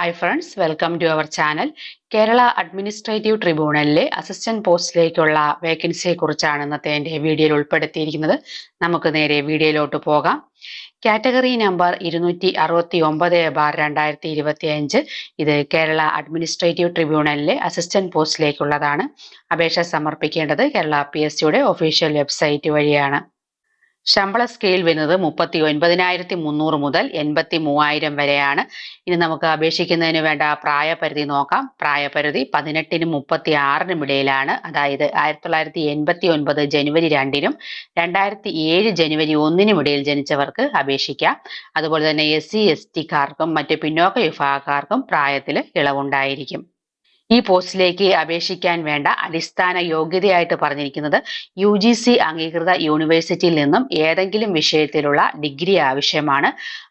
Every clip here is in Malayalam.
Hi friends welcome to our channel Kerala administrative ട്രിബ്യൂണലിലെ assistant പോസ്റ്റിലേക്കുള്ള വേക്കൻസിയെ കുറിച്ചാണ് ഇന്നത്തെ എന്റെ വീഡിയോയിൽ ഉൾപ്പെടുത്തിയിരിക്കുന്നത്. നമുക്ക് നേരെ വീഡിയോയിലോട്ട് പോകാം. കാറ്റഗറി നമ്പർ ഇരുന്നൂറ്റി അറുപത്തി ഒമ്പത് ബാർ രണ്ടായിരത്തി ഇരുപത്തി അഞ്ച് ഇത് കേരള അഡ്മിനിസ്ട്രേറ്റീവ് ട്രിബ്യൂണലിലെ അസിസ്റ്റന്റ് പോസ്റ്റിലേക്കുള്ളതാണ് അപേക്ഷ സമർപ്പിക്കേണ്ടത് കേരള പി എസ് സിയുടെ ഒഫീഷ്യൽ വെബ്സൈറ്റ് വഴിയാണ്. ശമ്പള സ്കെയിൽ വരുന്നത് മുപ്പത്തി ഒൻപതിനായിരത്തി മുന്നൂറ് മുതൽ എൺപത്തി മൂവായിരം വരെയാണ്. ഇനി നമുക്ക് അപേക്ഷിക്കുന്നതിന് വേണ്ട പ്രായപരിധി നോക്കാം. പ്രായപരിധി പതിനെട്ടിനും മുപ്പത്തി ആറിനും ഇടയിലാണ്. അതായത് ആയിരത്തി തൊള്ളായിരത്തി എൺപത്തി ഒൻപത് ജനുവരി രണ്ടിനും രണ്ടായിരത്തി ഏഴ് ജനുവരി ഒന്നിനും ഇടയിൽ ജനിച്ചവർക്ക് അപേക്ഷിക്കാം. അതുപോലെ തന്നെ എസ് സി എസ് ടിക്കാർക്കും മറ്റ് പിന്നോക്ക വിഭാഗക്കാർക്കും പ്രായത്തിൽ ഇളവുണ്ടായിരിക്കും. ഈ പോസ്റ്റിലേക്ക് അപേക്ഷിക്കാൻ വേണ്ട അടിസ്ഥാന യോഗ്യതയായിട്ട് പറഞ്ഞിരിക്കുന്നത് യു ജി സി അംഗീകൃത യൂണിവേഴ്സിറ്റിയിൽ നിന്നും ഏതെങ്കിലും വിഷയത്തിലുള്ള ഡിഗ്രി ആവശ്യമാണ്.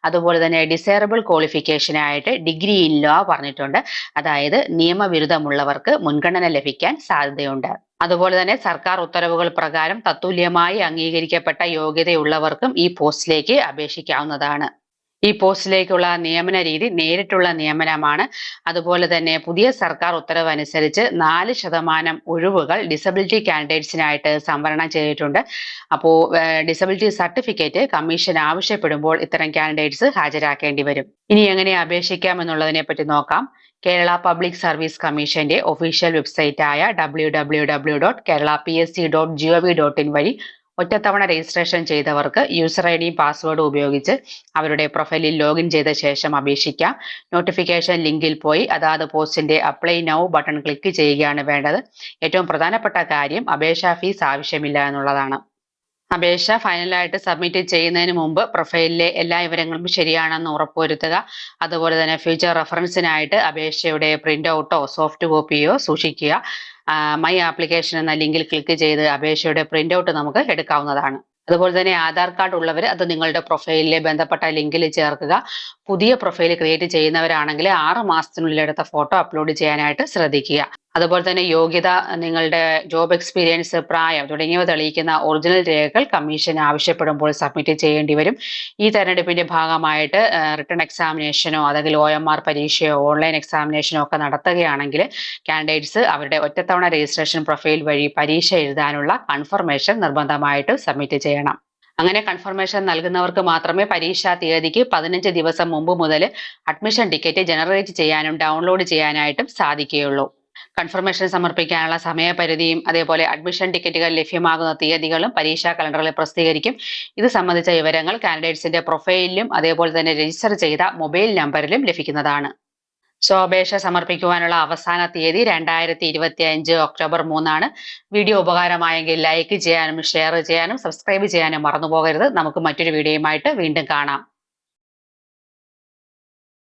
അതുപോലെ തന്നെ ഡിസൈറബിൾ ക്വാളിഫിക്കേഷനായിട്ട് ഡിഗ്രി ഇൻ ലോ പറഞ്ഞിട്ടുണ്ട്. അതായത് നിയമവിരുദ്ധമുള്ളവർക്ക് മുൻഗണന ലഭിക്കാൻ സാധ്യതയുണ്ട്. അതുപോലെ തന്നെ സർക്കാർ ഉത്തരവുകൾ പ്രകാരം തത്തുല്യമായി അംഗീകരിക്കപ്പെട്ട യോഗ്യതയുള്ളവർക്കും ഈ പോസ്റ്റിലേക്ക് അപേക്ഷിക്കാവുന്നതാണ്. ഈ പോസ്റ്റിലേക്കുള്ള നിയമന രീതി നേരിട്ടുള്ള നിയമനമാണ്. അതുപോലെ തന്നെ പുതിയ സർക്കാർ ഉത്തരവ് അനുസരിച്ച് നാല് ശതമാനം ഒഴിവുകൾ ഡിസബിലിറ്റി കാൻഡിഡേറ്റ്സിനായിട്ട് സംവരണം ചെയ്തിട്ടുണ്ട്. അപ്പോൾ ഡിസബിലിറ്റി സർട്ടിഫിക്കറ്റ് കമ്മീഷൻ ആവശ്യപ്പെടുമ്പോൾ ഇത്തരം കാൻഡിഡേറ്റ്സ് ഹാജരാക്കേണ്ടി വരും. ഇനി എങ്ങനെ അപേക്ഷിക്കാം എന്നുള്ളതിനെ പറ്റി നോക്കാം. കേരള പബ്ലിക് സർവീസ് കമ്മീഷന്റെ official വെബ്സൈറ്റായ W W W dot Kerala P S C dot G O V dot in വഴി ഒറ്റത്തവണ രജിസ്ട്രേഷൻ ചെയ്തവർക്ക് യൂസർ ഐ ഡിയും പാസ്വേഡും ഉപയോഗിച്ച് അവരുടെ പ്രൊഫൈലിൽ ലോഗിൻ ചെയ്ത ശേഷം അപേക്ഷിക്കാം. നോട്ടിഫിക്കേഷൻ ലിങ്കിൽ പോയി അതാത് പോസ്റ്റിന്റെ അപ്ലൈ നൗ ബട്ടൺ ക്ലിക്ക് ചെയ്യുകയാണ് വേണ്ടത്. ഏറ്റവും പ്രധാനപ്പെട്ട കാര്യം അപേക്ഷാ ഫീസ് ആവശ്യമില്ല എന്നുള്ളതാണ്. അപേക്ഷ ഫൈനലായിട്ട് സബ്മിറ്റ് ചെയ്യുന്നതിന് മുമ്പ് പ്രൊഫൈലിലെ എല്ലാ വിവരങ്ങളും ശരിയാണെന്ന് ഉറപ്പുവരുത്തുക. അതുപോലെ തന്നെ ഫ്യൂച്ചർ റെഫറൻസിനായിട്ട് അപേക്ഷയുടെ പ്രിന്റ് ഔട്ടോ സോഫ്റ്റ് കോപ്പിയോ സൂക്ഷിക്കുക. മൈ ആപ്ലിക്കേഷൻ എന്ന ലിങ്കിൽ ക്ലിക്ക് ചെയ്ത് അപേക്ഷയുടെ പ്രിന്റ് ഔട്ട് നമുക്ക് എടുക്കാവുന്നതാണ്. അതുപോലെ തന്നെ ആധാർ കാർഡ് ഉള്ളവർ അത് നിങ്ങളുടെ പ്രൊഫൈലിലെ ബന്ധപ്പെട്ട ലിങ്കിൽ ചേർക്കുക. പുതിയ പ്രൊഫൈൽ ക്രിയേറ്റ് ചെയ്യുന്നവരാണെങ്കിൽ ആറ് മാസത്തിനുള്ളിൽ എടുത്ത ഫോട്ടോ അപ്ലോഡ് ചെയ്യാനായിട്ട് ശ്രദ്ധിക്കുക. അതുപോലെ തന്നെ യോഗ്യത നിങ്ങളുടെ ജോബ് എക്സ്പീരിയൻസ് പ്രായം തുടങ്ങിയവ തെളിയിക്കുന്ന ഒറിജിനൽ രേഖകൾ കമ്മീഷൻ ആവശ്യപ്പെടുമ്പോൾ സബ്മിറ്റ് ചെയ്യേണ്ടി വരും. ഈ തെരഞ്ഞെടുപ്പിന്റെ ഭാഗമായിട്ട് റിട്ടേൺ എക്സാമിനേഷനോ അല്ലെങ്കിൽ ഒ എം ആർ പരീക്ഷയോ ഓൺലൈൻ എക്സാമിനേഷനോ ഒക്കെ നടത്തുകയാണെങ്കിൽ കാൻഡിഡേറ്റ്സ് അവരുടെ ഒറ്റത്തവണ രജിസ്ട്രേഷൻ പ്രൊഫൈൽ വഴി പരീക്ഷ എഴുതാനുള്ള കൺഫർമേഷൻ നിർബന്ധമായിട്ട് സബ്മിറ്റ് ചെയ്യണം. അങ്ങനെ കൺഫർമേഷൻ നൽകുന്നവർക്ക് മാത്രമേ പരീക്ഷാ തീയതിക്ക് പതിനഞ്ച് ദിവസം മുമ്പ് മുതൽ അഡ്മിഷൻ ടിക്കറ്റ് ജനറേറ്റ് ചെയ്യാനും ഡൗൺലോഡ് ചെയ്യാനായിട്ടും സാധിക്കുകയുള്ളൂ. കൺഫർമേഷൻ സമർപ്പിക്കാനുള്ള സമയപരിധിയും അതേപോലെ അഡ്മിഷൻ ടിക്കറ്റുകൾ ലഭ്യമാകുന്ന തീയതികളും പരീക്ഷാ കലണ്ടറിൽ പ്രസിദ്ധീകരിക്കും. ഇത് സംബന്ധിച്ച വിവരങ്ങൾ കാൻഡിഡേറ്റ്സിന്റെ പ്രൊഫൈലിലും അതേപോലെ തന്നെ രജിസ്റ്റർ ചെയ്ത മൊബൈൽ നമ്പറിലും ലഭിക്കുന്നതാണ്. സ്വാപേക്ഷ സമർപ്പിക്കുവാനുള്ള അവസാന തീയതി രണ്ടായിരത്തി ഇരുപത്തി അഞ്ച് ഒക്ടോബർ മൂന്നാണ്. വീഡിയോ ഉപകാരമായെങ്കിൽ ലൈക്ക് ചെയ്യാനും ഷെയർ ചെയ്യാനും സബ്സ്ക്രൈബ് ചെയ്യാനും മറന്നു പോകരുത് നമുക്ക് മറ്റൊരു വീഡിയോയുമായിട്ട് വീണ്ടും കാണാം.